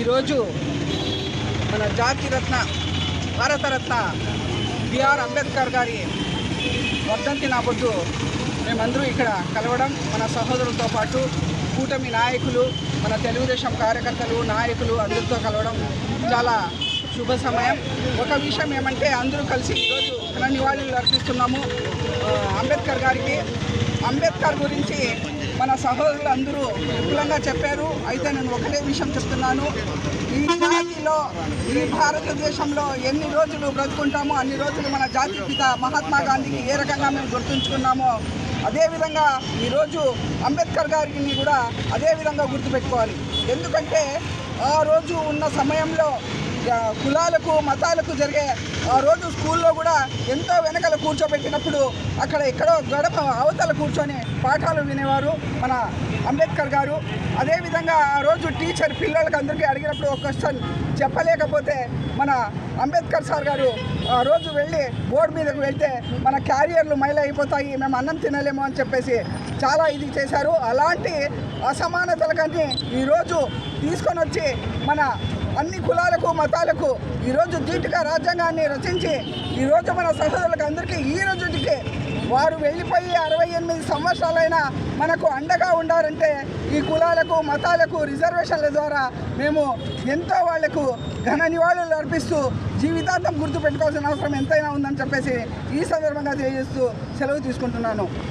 ఈరోజు మన జాతిరత్న భారతరత్న బిఆర్ అంబేద్కర్ గారి వర్ధంతి నా పొద్దు మేమందరూ ఇక్కడ కలవడం మన సహోదరులతో పాటు కూటమి నాయకులు మన తెలుగుదేశం కార్యకర్తలు నాయకులు అందరితో కలవడం చాలా శుభ సమయం. ఒక విషయం ఏమంటే అందరూ కలిసి ఈరోజు ఘన నివాళులు అర్పిస్తున్నాము. అంబేద్కర్ గారికి. అంబేద్కర్ గురించి మన సహోదరులు అందరూ విపులంగా చెప్పారు. అయితే నేను ఒకటే విషయం చెప్తున్నాను. ఈ జాతిలో ఈ భారతదేశంలో ఎన్ని రోజులు బ్రతుకుంటామో అన్ని రోజులు మన జాతి పిత మహాత్మా గాంధీకి ఏ రకంగా మేము గుర్తుంచుకున్నామో అదేవిధంగా ఈరోజు అంబేద్కర్ గారిని కూడా అదేవిధంగా గుర్తుపెట్టుకోవాలి. ఎందుకంటే ఆ రోజు ఉన్న సమయంలో కులాలకు మతాలకు జరిగే ఆ రోజు స్కూల్లో కూడా ఎంతో వెనకల కూర్చోబెట్టినప్పుడు అక్కడ ఎక్కడో గడప అవతల కూర్చొని పాఠాలు వినేవారు మన అంబేద్కర్ గారు. అదేవిధంగా ఆ రోజు టీచర్ పిల్లలకి అందరికీ అడిగినప్పుడు ఒక క్వశ్చన్ చెప్పలేకపోతే మన అంబేద్కర్ సార్ గారు ఆ రోజు వెళ్ళి బోర్డు మీదకు వెళ్తే మన క్యారియర్లు మైల్ అయిపోతాయి మేము అన్నం తినలేము అని చెప్పేసి చాలా ఇది చేశారు. అలాంటి అసమానతలకన్నీ ఈరోజు తీసుకొని వచ్చి మన అన్ని కులాలకు మతాలకు ఈరోజు ధీటుగా రాజ్యాంగాన్ని రచించి ఈరోజు మన సహోదరులకు అందరికీ ఈ రోజుకి వారు వెళ్ళిపోయి అరవై ఎనిమిది సంవత్సరాలైనా మనకు అండగా ఉండారంటే ఈ కులాలకు మతాలకు రిజర్వేషన్ల ద్వారా మేము ఎంతో వాళ్ళకు ఘన నివాళులు అర్పిస్తూ జీవితాంతం గుర్తుపెట్టుకోవాల్సిన అవసరం ఎంతైనా ఉందని చెప్పేసి ఈ సందర్భంగా తెలియజేస్తూ సెలవు తీసుకుంటున్నాను.